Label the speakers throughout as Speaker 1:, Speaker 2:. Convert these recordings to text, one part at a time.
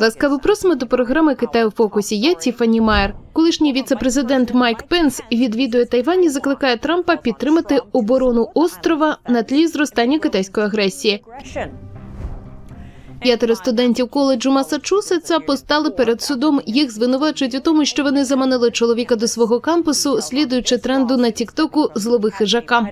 Speaker 1: Ласкаво просимо до програми Китай у фокусі. Я Тіфані Майер. Колишній віце-президент Майк Пенс відвідує Тайвань і закликає Трампа підтримати оборону острова на тлі зростання китайської агресії. П'ятеро студентів коледжу Масачусетса постали перед судом. Їх звинувачують у тому, що вони заманили чоловіка до свого кампусу, слідуючи тренду на Тіктоку злови хижака.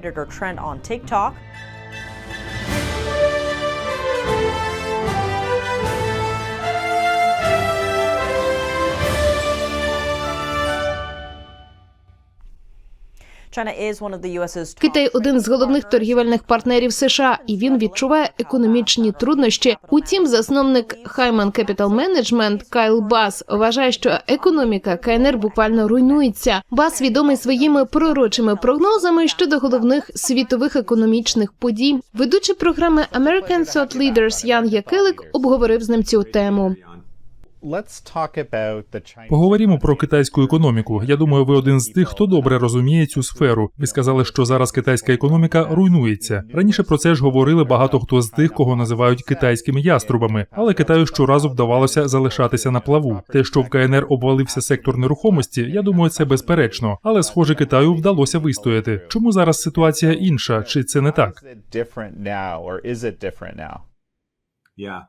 Speaker 1: Китай один з головних торгівельних партнерів США, і він відчуває економічні труднощі. Утім, засновник Хайман Capital Management Кайл Бас вважає, що економіка КНР буквально руйнується. Бас відомий своїми пророчими прогнозами щодо головних світових економічних подій. Ведучий програми American Thought Leaders Ян Якелик обговорив з ним цю тему.
Speaker 2: Поговоримо про китайську економіку. Я думаю, ви один з тих, хто добре розуміє цю сферу. Ви сказали, що зараз китайська економіка руйнується. Раніше про це ж говорили багато хто з тих, кого називають китайськими яструбами, але Китаю щоразу вдавалося залишатися на плаву. Те, що в КНР обвалився сектор нерухомості, я думаю, це безперечно. Але схоже, Китаю вдалося вистояти. Чому зараз ситуація інша? Чи це не так?
Speaker 3: Yeah,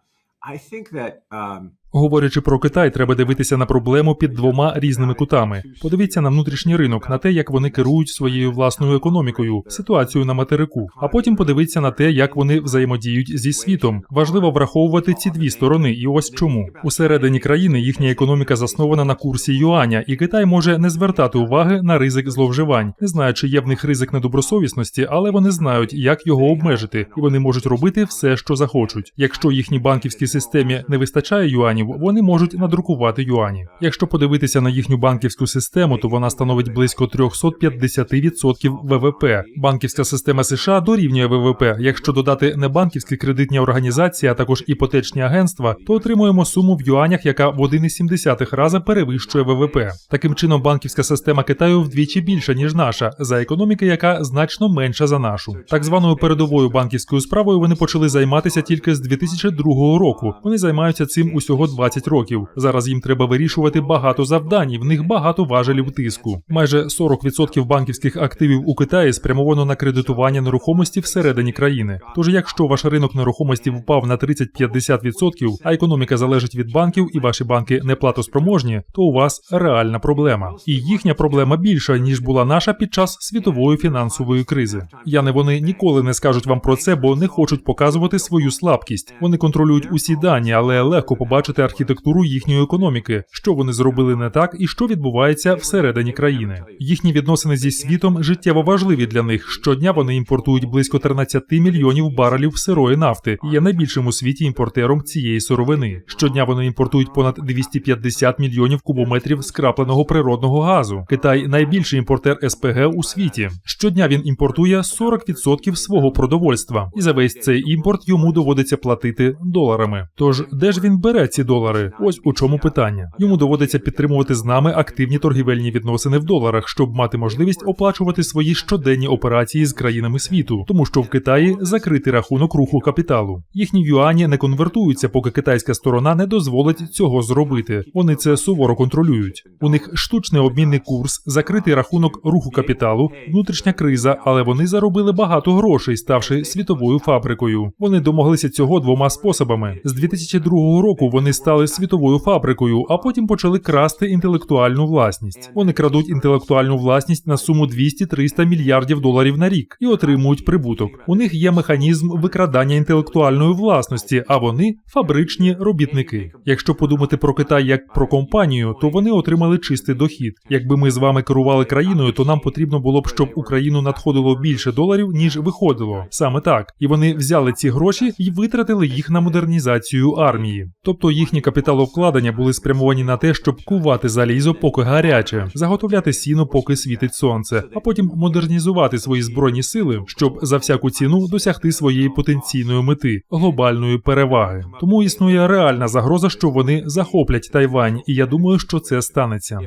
Speaker 3: I think that um,
Speaker 2: Говорячи про Китай, треба дивитися на проблему під двома різними кутами. Подивіться на внутрішній ринок, на те, як вони керують своєю власною економікою, ситуацію на материку. А потім подивіться на те, як вони взаємодіють зі світом. Важливо враховувати ці дві сторони, і ось чому усередині країни їхня економіка заснована на курсі юаня, і Китай може не звертати уваги на ризик зловживань. Не знаю, чи є в них ризик недобросовісності, але вони знають, як його обмежити, і вони можуть робити все, що захочуть. Якщо їхній банківській системі не вистачає юанів, вони можуть надрукувати юані. Якщо подивитися на їхню банківську систему, то вона становить близько 350% ВВП. Банківська система США дорівнює ВВП. Якщо додати небанківські кредитні організації, а також іпотечні агентства, то отримуємо суму в юанях, яка в 1,7 рази перевищує ВВП. Таким чином, банківська система Китаю вдвічі більша ніж наша, за економіки, яка значно менша за нашу. Так званою передовою банківською справою вони почали займатися тільки з 2002 року. Вони займаються цим усього 20 років. Зараз їм треба вирішувати багато завдань, в них багато важелів тиску. Майже 40% банківських активів у Китаї спрямовано на кредитування нерухомості всередині країни. Тож, якщо ваш ринок нерухомості впав на 30-50%, а економіка залежить від банків, і ваші банки неплатоспроможні, то у вас реальна проблема. І їхня проблема більша ніж була наша під час світової фінансової кризи. Я не вони ніколи не скажуть вам про це, бо не хочуть показувати свою слабкість. Вони контролюють усі дані, але легко побачити архітектуру їхньої економіки, що вони зробили не так і що відбувається всередині країни. Їхні відносини зі світом життєво важливі для них. Щодня вони імпортують близько 13 мільйонів барелів сирої нафти і є найбільшим у світі імпортером цієї сировини. Щодня вони імпортують понад 250 мільйонів кубометрів скрапленого природного газу. Китай найбільший імпортер СПГ у світі. Щодня він імпортує 40% свого продовольства, і за весь цей імпорт йому доводиться платити доларами. Тож де ж він бере ці долари? Ось у чому питання. Йому доводиться підтримувати з нами активні торгівельні відносини в доларах, щоб мати можливість оплачувати свої щоденні операції з країнами світу, тому що в Китаї закритий рахунок руху капіталу. Їхні юані не конвертуються, поки китайська сторона не дозволить цього зробити. Вони це суворо контролюють. У них штучний обмінний курс, закритий рахунок руху капіталу, внутрішня криза, але вони заробили багато грошей, ставши світовою фабрикою. Вони домоглися цього двома способами. З 2002 року вони стали світовою фабрикою, а потім почали красти інтелектуальну власність. Вони крадуть інтелектуальну власність на суму 200-300 мільярдів доларів на рік і отримують прибуток. У них є механізм викрадання інтелектуальної власності, а вони фабричні робітники. Якщо подумати про Китай як про компанію, то вони отримали чистий дохід. Якби ми з вами керували країною, то нам потрібно було б, щоб Україну надходило більше доларів ніж виходило. Саме так, і вони взяли ці гроші і витратили їх на модернізацію армії. Тобто їхні капіталовкладення були спрямовані на те, щоб кувати залізо, поки гаряче, заготовляти сіно, поки світить сонце, а потім модернізувати свої збройні сили, щоб за всяку ціну досягти своєї потенційної мети глобальної переваги. Тому існує реальна загроза, що вони захоплять Тайвань, і я думаю, що це станеться.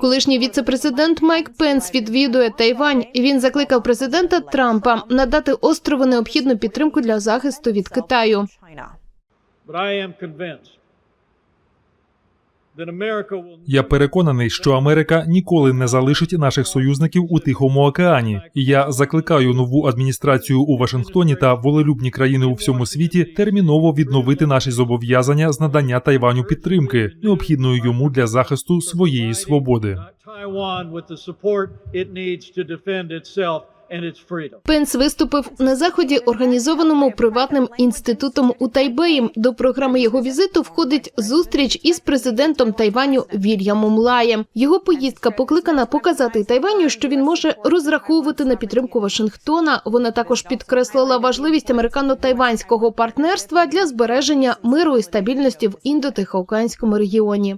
Speaker 1: Колишній віце-президент Майк Пенс відвідує Тайвань, і він закликав президента Трампа надати острову необхідну підтримку для захисту від Китаю.
Speaker 2: Я переконаний, що Америка ніколи не залишить наших союзників у Тихому океані, і я закликаю нову адміністрацію у Вашингтоні та волелюбні країни у всьому світі терміново відновити наші зобов'язання з надання Тайваню підтримки, необхідної йому для захисту своєї свободи.
Speaker 1: Пенс виступив на заході, організованому приватним інститутом у Тайбеї. До програми його візиту входить зустріч із президентом Тайваню Вільямом Лаєм. Його поїздка покликана показати Тайваню, що він може розраховувати на підтримку Вашингтона. Вона також підкреслила важливість американо-тайванського партнерства для збереження миру і стабільності в індотихоокеанському регіоні.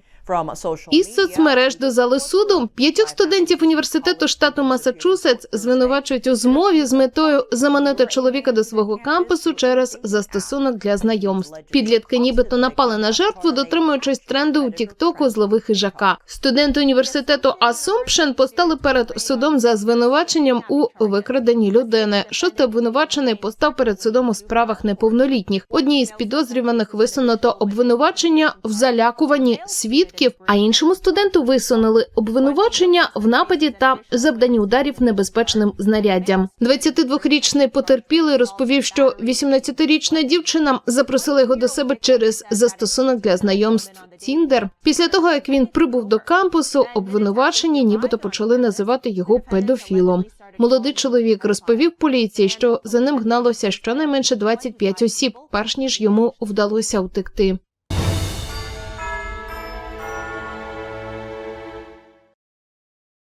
Speaker 1: Із соцмереж до зали суду п'ятьох студентів університету штату Масачусетс звинувачують у змові з метою заманити чоловіка до свого кампусу через застосунок для знайомств. Підлітки нібито напали на жертву, дотримуючись тренду у Тіктоку злови хижака. Студенти університету Асумпшен постали перед судом за звинуваченням у викраденні людини. Шостий обвинувачений постав перед судом у справах неповнолітніх. Одній із підозрюваних висунуто обвинувачення в залякуванні свідків, а іншому студенту висунули обвинувачення в нападі та завданні ударів небезпечним знаряддям. 22-річний потерпілий розповів, що 18-річна дівчина запросила його до себе через застосунок для знайомств Тіндер. Після того як він прибув до кампусу, обвинувачені нібито почали називати його педофілом. Молодий чоловік розповів поліції, що за ним гналося щонайменше 25 осіб, перш ніж йому вдалося втекти.